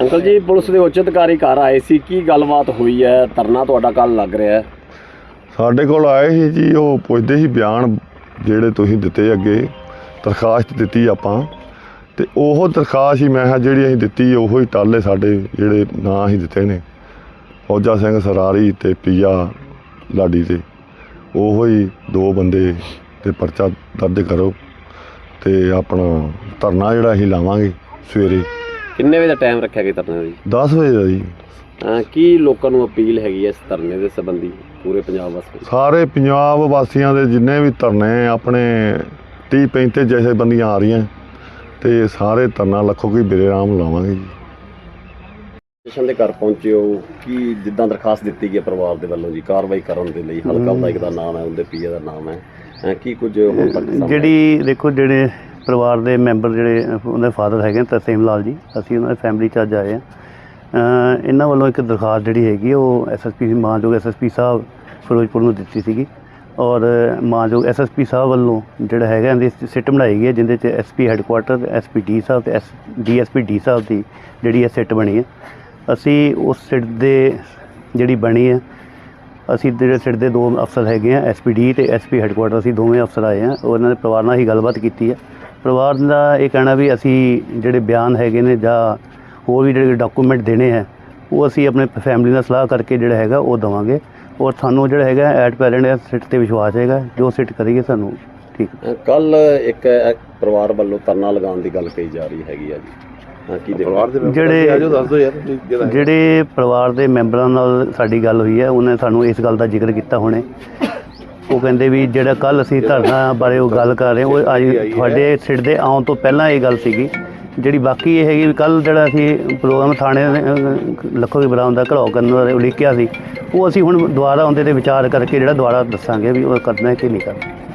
Uncle ਜੀ, police ਦੇ ਉੱਚ ਅਧਿਕਾਰੀ ਘਰ ਆਏ ਸੀ। ਕੀ ਗੱਲਬਾਤ ਹੋਈ ਹੈ? ਧਰਨਾ ਤੁਹਾਡਾ ਕੱਲ ਲੱਗ ਰਿਹਾ ਹੈ। ਸਾਡੇ ਕੋਲ ਆਏ ਸੀ ਜੀ, ਉਹ ਪੁੱਛਦੇ ਸੀ ਬਿਆਨ ਜਿਹੜੇ ਤੁਸੀਂ ਦਿੱਤੇ ਅੱਗੇ, ਦਰਖਾਸਤ ਦਿੱਤੀ ਆਪਾਂ। ਤੇ ਉਹ ਦਰਖਾਸਤ ਹੀ ਮੈਂ ਕਿਹਾ ਜਿਹੜੀ ਅਸੀਂ ਦਿੱਤੀ, ਉਹੋ ਹੀ ਟਾਲੇ ਸਾਡੇ ਜਿਹੜੇ ਨਾਂ ਅਸੀਂ ਦਿੱਤੇ ਨੇ। ਫੌਜਾ ਸਿੰਘ ਸਰਾਰੀ ਤੇ ਪੀਆ ਲਾਡੀ ਤੇ ਉਹੋ ਹੀ ਦੋ ਬੰਦੇ ਤੇ ਪਰਚਾ ਦਰਜ ਕਰੋ ਤੇ ਆਪਣਾ ਧਰਨਾ ਜਿਹੜਾ ਅਸੀਂ ਲਾਵਾਂਗੇ ਸਵੇਰੇ। ਕਿੰਨੇ ਵਜੇ ਦਾ ਟਾਈਮ ਰੱਖਿਆ ਗਿਆ ਧਰਨੇ ਦਾ ਜੀ? 10 ਵਜੇ ਦਾ ਜੀ। ਅਹ ਕੀ ਲੋਕਾਂ ਨੂੰ ਅਪੀਲ ਹੈਗੀ ਹੈ ਇਸ ਧਰਨੇ ਦੇ ਸੰਬੰਧੀ ਪੂਰੇ ਪੰਜਾਬ ਵਾਸਤੇ ਸਾਰੇ ਪੰਜਾਬ ਵਾਸੀਆਂ ਦੇ ਜਿੰਨੇ ਵੀ ਧਰਨੇ ਆਪਣੇ 30 35 ਜੈਸੇ ਬੰਦੀਆਂ ਆ ਰਹੀਆਂ। ਤੇ ਸਾਰੇ ਧਰਨਾ ਲੱਖੋ ਕੀ ਬਿਰੇ ਰਾਮ ਲਾਵਾਂਗੇ ਜੀ। ਸਟੇਸ਼ਨ ਦੇ ਘਰ ਪਹੁੰਚੇ ਹੋ ਕੀ ਜਿੱਦਾਂ ਦਰਖਾਸਤ ਦਿੱਤੀ ਗਈ ਹੈ ਪਰਿਵਾਰ ਦੇ ਵੱਲੋਂ ਜੀ ਕਾਰਵਾਈ ਕਰਨ ਦੇ ਲਈ ਹਲਕਾ ਵਿਧਾਇਕ ਦਾ ਨਾਮ ਹੈ ਉਹਦੇ ਪੀਏ ਦਾ ਨਾਮ ਹੈ। ਅਹ ਕੀ ਕੁਝ ਹੁਣ ਤੱਕ ਸਾਹਮਣੇ ਜਿਹੜੀ ਦੇਖੋ ਜਿਹੜੇ ਪਰਿਵਾਰ ਦੇ ਮੈਂਬਰ ਜਿਹੜੇ ਉਹਨਾਂ ਦੇ ਫਾਦਰ ਹੈਗੇ ਨੇ ਤਰਸੇਮ ਲਾਲ ਜੀ। ਅਸੀਂ ਉਹਨਾਂ ਦੀ ਫੈਮਿਲੀ ਚ ਅੱਜ ਆਏ ਆ। ਇਹਨਾਂ ਵੱਲੋਂ ਇੱਕ ਦਰਖਾਸਤ ਜਿਹੜੀ ਹੈਗੀ ਉਹ ਐਸਐਸਪੀ ਮਾਨਯੋਗ ਐਸਐਸਪੀ ਸਾਹਿਬ ਫਿਰੋਜ਼ਪੁਰ ਨੂੰ ਦਿੱਤੀ ਸੀਗੀ। ਔਰ ਮਾਨਯੋਗ ਐਸਐਸਪੀ ਸਾਹਿਬ ਵੱਲੋਂ ਜਿਹੜਾ ਹੈਗਾ, ਇਹਦੀ ਸਿੱਟ ਬਣਾਈ ਗਈ ਹੈ, ਜਿਹਦੇ ਚ ਐਸਪੀ ਹੈੱਡਕੁਆਟਰ ਐਸਪੀ ਡੀ ਸਾਹਿਬ ਤੇ ਐਸ ਡੀਐਸਪੀ ਡੀ ਸਾਹਿਬ ਦੀ ਜਿਹੜੀ ਇਹ ਸਿੱਟ ਬਣੀ ਹੈ। ਅਸੀਂ ਉਸ ਸਿੱਟ ਦੇ ਜਿਹੜੀ ਬਣੀ ਹੈ, ਅਸੀਂ ਜਿਹੜੇ ਸਿੱਟ ਦੇ ਦੋ ਅਫਸਰ ਹੈਗੇ ਆ ਐਸਪੀਡੀ ਤੇ ਐਸਪੀ ਹੈੱਡਕੁਆਟਰ ਅਸੀਂ ਦੋਵੇਂ ਅਫਸਰ ਆਏ ਆ। ਉਹਨਾਂ ਦੇ ਪਰਿਵਾਰ ਨਾਲ ਹੀ ਗੱਲਬਾਤ ਕੀਤੀ ਹੈ। ਪਰਿਵਾਰ ਦਾ ਇਹ ਕਹਿਣਾ ਵੀ ਅਸੀਂ ਜਿਹੜੇ ਬਿਆਨ ਹੈਗੇ ਨੇ ਜਾਂ ਹੋਰ ਵੀ ਜਿਹੜੇ ਡਾਕੂਮੈਂਟ ਦੇਣੇ ਹੈ ਉਹ ਅਸੀਂ ਆਪਣੇ ਫੈਮਿਲੀ ਨਾਲ ਸਲਾਹ ਕਰਕੇ ਜਿਹੜਾ ਹੈਗਾ ਉਹ ਦਵਾਂਗੇ ਔਰ ਸਾਨੂੰ ਜਿਹੜਾ ਹੈਗਾ ਐਟ ਪੈਰੈਂਟ ਸਿੱਟ ਤੇ ਵਿਸ਼ਵਾਸ ਹੈਗਾ ਜੋ ਸਿੱਟ ਕਰੀਏ ਸਾਨੂੰ ਠੀਕ। ਕੱਲ ਇੱਕ ਪਰਿਵਾਰ ਵੱਲੋਂ ਧਰਨਾ ਲਗਾਉਣ ਦੀ ਗੱਲ ਕਹੀ ਜਾ ਰਹੀ ਹੈਗੀ ਹੈ ਜੀ। ਹਾਂ ਕੀ ਪਰਿਵਾਰ ਦੇ ਜਿਹੜੇ ਜਿਹੜੇ ਪਰਿਵਾਰ ਦੇ ਮੈਂਬਰਾਂ ਨਾਲ ਸਾਡੀ ਗੱਲ ਹੋਈ ਹੈ ਉਹਨੇ ਸਾਨੂੰ ਇਸ ਗੱਲ ਦਾ ਜ਼ਿਕਰ ਕੀਤਾ ਹੁਣੇ। ਉਹ ਕਹਿੰਦੇ ਵੀ ਜਿਹੜਾ ਕੱਲ ਅਸੀਂ ਧਰਨਾ ਬਾਰੇ ਉਹ ਗੱਲ ਕਰ ਰਹੇ ਉਹ ਅੱਜ ਤੁਹਾਡੇ ਸਿਰ ਦੇ ਆਉਣ ਤੋਂ ਪਹਿਲਾਂ ਇਹ ਗੱਲ ਸੀਗੀ। ਜਿਹੜੀ ਬਾਕੀ ਇਹ ਹੈਗੀ ਵੀ ਕੱਲ ਜਿਹੜਾ ਅਸੀਂ ਪ੍ਰੋਗਰਾਮ ਥਾਣੇ ਲੱਖੋ ਦੀ ਬਰਾਮ ਦਾ ਘੜਾਓ ਕਰਨ ਬਾਰੇ ਉਲੀਕਿਆ ਸੀ, ਉਹ ਅਸੀਂ ਹੁਣ ਦੁਬਾਰਾ ਉਹਦੇ ਤੇ ਵਿਚਾਰ ਕਰਕੇ ਜਿਹੜਾ ਦੁਬਾਰਾ ਦੱਸਾਂਗੇ ਵੀ ਉਹ ਕਰਨਾ ਕਿ ਨਹੀਂ ਕਰਨਾ।